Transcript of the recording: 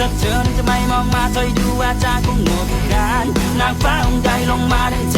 ถ้าเธอนั้นจะไม่มองมาเธอดูว่าจาคงโง่กันนางฟ้าองค์ใดลงมาได้เจ็